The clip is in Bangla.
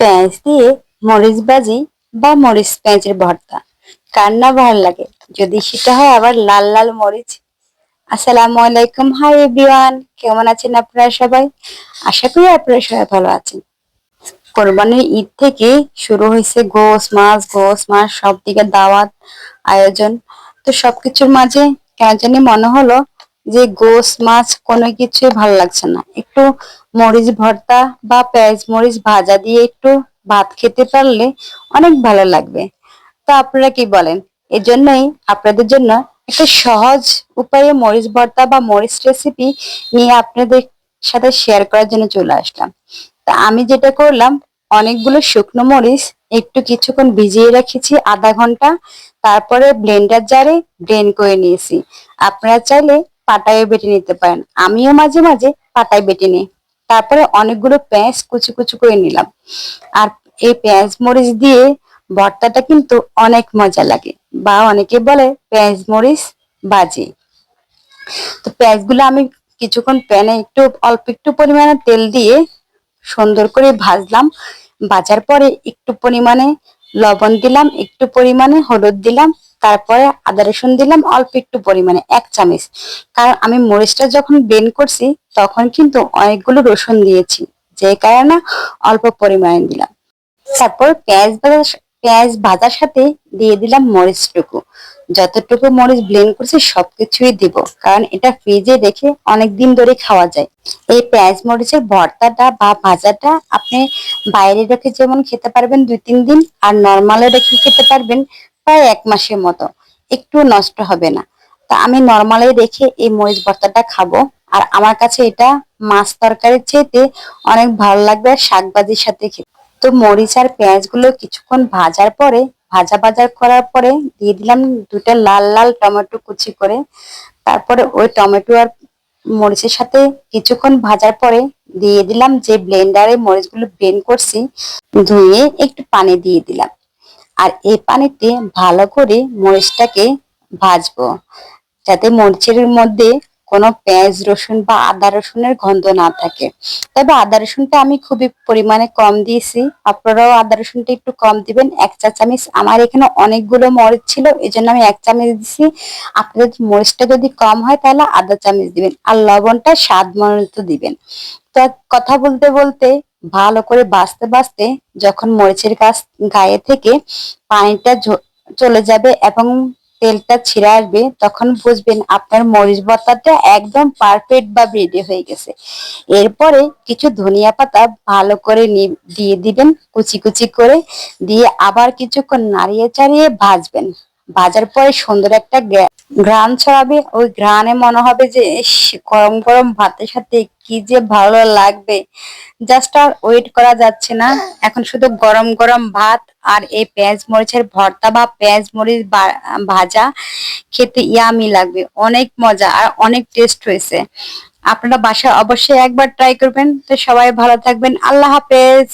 পেঁয়াজ দিয়ে মরিচ ভাজি বা মরিচ পেঁয়াজের ভর্তা। কার না ভালো লাগে? যদি সেটা হয় আবার লাল লাল মরিচ। আসসালামু আলাইকুম। হাই এভরিওয়ান কেমন আছেন আপনারা সবাই? আশা করি আপনারা সবাই ভালো আছেন। কোরবানির ঈদ থেকে শুরু হয়েছে গোস মাছ গোস মাছ সব দিকে দাওয়াত, আয়োজন। তো সবকিছুর মাঝে কেন জানি মনে হলো যে গোস মাছ কোনো কিছুই ভালো লাগছে না। একটু মরিচ ভর্তা বা পেঁয়াজ মরিচ ভাজা দিয়ে একটু ভাত খেতে পারলে অনেক ভালো লাগবে। তো আপনারা কি বলেন? এই জন্যই আপনাদের জন্য একটা সহজ উপায়ে মরিচ ভর্তা বা মরিচ রেসিপি নিয়ে আপনাদের সাথে শেয়ার করার জন্য চলে আসলাম। তা আমি যেটা করলাম, অনেকগুলো শুকনো মরিচ একটু কিছুক্ষণ ভিজিয়ে রেখেছি আধা ঘণ্টা, তারপরে ব্লেন্ডার জারে ব্লেন্ড করে নিয়েছি। আপনারা চাইলে পাটায় বেটে নিতে পারেন। আমিও মাঝে মাঝে পাটায় বেটে নিই। তারপরে অনেকগুলো পেঁয়াজ কুচি কুচি করে নিলাম। আর এই পেঁয়াজ মরিচ দিয়ে ভর্তাটা কিন্তু অনেক মজা লাগে বা অনেকে বলে পেঁয়াজ মরিচ বাজি। তো পেঁয়াজগুলো আমি কিছুক্ষণ প্যানে একটু, অল্প একটু পরিমাণে তেল দিয়ে সুন্দর করে ভাজলাম। ভাজার পরে একটু পরিমাণে লবণ দিলাম, একটু পরিমাণে হলুদ দিলাম, তারপরে আদা রসুন দিলাম, অল্প একটু পরিমাণে, এক চামচ। কারণ আমি মরিচটা যখন বেন করছি, তখন কিন্তু অনেকগুলো রসুন দিয়েছি, যে কারণে অল্প পরিমাণে দিলাম। তারপর পেঁয়াজ ভাজা পেঁয়াজ ভাজার সাথে দিয়ে দিলাম মরিচটুকু। যতটুকু মরিচ ব্লেন্ড করছি, সবকিছুই দিব। কারণ এটা ফ্রিজে রেখে অনেক দিন ধরে খাওয়া যায়। এই পেঁয়াজ মরিচের ভর্তাটা বা ভাজাটা আপনি বাইরে রেখে যেমন খেতে পারবেন দুই তিন দিন, আর নর্মালে রেখে খেতে পারবেন প্রায় এক মাসের মতো। একটু নষ্ট হবে না। তা আমি নর্মালে রেখে এই মরিচ ভর্তাটা খাব। আর আমার কাছে এটা মাছ তরকারির চেয়েতে অনেক ভালো লাগবে আর শাক ভাজির সাথে খেতে। তো মরিচ আর পেঁয়াজগুলো কিছুক্ষণ ভাজার পরে ভাজা ভাজা করার পরে দিয়ে দিলাম দুটা লাল লাল টমেটো কুচি করে। তারপরে ওই টমেটো আর মরিচের সাথে কিছুক্ষণ ভাজার পরে দিয়ে দিলাম যে ব্লেন্ডারে মরিচগুলো ব্লেন্ড করছি, ধুয়ে একটু পানি দিয়ে দিলাম। আর এই পানিতে ভালো করে মরিচটাকে ভাজবো, যাতে মরিচের মধ্যে কোনো পেঁয়াজ রসুন বা আদা রসুনের গন্ধ না থাকে। তবে আদা রসুনটা আমি খুবই পরিমাণে কম দিয়েছি। আপনারাও আদা রসুনটা একটু কম দিবেন। এক চা চামচ। আমার এখানে অনেকগুলো মরিচ ছিল এই জন্য আমি এক চামচ দিছি আপনাদের মরিচটা যদি কম হয়, তাহলে আদা চামচ দিবেন। আর লবণটা স্বাদ মতো দিবেন। তো কথা বলতে বলতে, ভালো করে বাঁচতে বাঁচতে, যখন মরিচের গাছ গায়ে থেকে পানিটা চলে যাবে এবং তেলটা ছিঁড়ে আসবে, তখন বুঝবেন আপনার মরিচ ভর্তাটা একদম পারফেক্ট বা রেডি হয়ে গেছে। এরপরে কিছু ধনিয়া পাতা ভালো করে দিয়ে দিবেন, কুচি কুচি করে, দিয়ে আবার কিছুক্ষণ নাড়িয়ে চাড়িয়ে ভাজবেন। ভাজার পরে সুন্দর একটা ঘ্রাণ ছড়াবে। ওই ঘ্রাণে মনে হবে যে গরম গরম ভাতের সাথে কি যে ভালো লাগবে। জাস্ট আর ওয়েট করা যাচ্ছে না। এখন শুধু গরম গরম ভাত আর এই পেঁয়াজ মরিচের ভর্তা বা পেঁয়াজ মরিচ ভাজা খেতে ইয়ামি লাগবে। অনেক মজা আর অনেক টেস্ট হয়েছে আপনারা বাসায় অবশ্যই একবার ট্রাই করবেন। তো সবাই ভালো থাকবেন। আল্লাহ হাফেজ।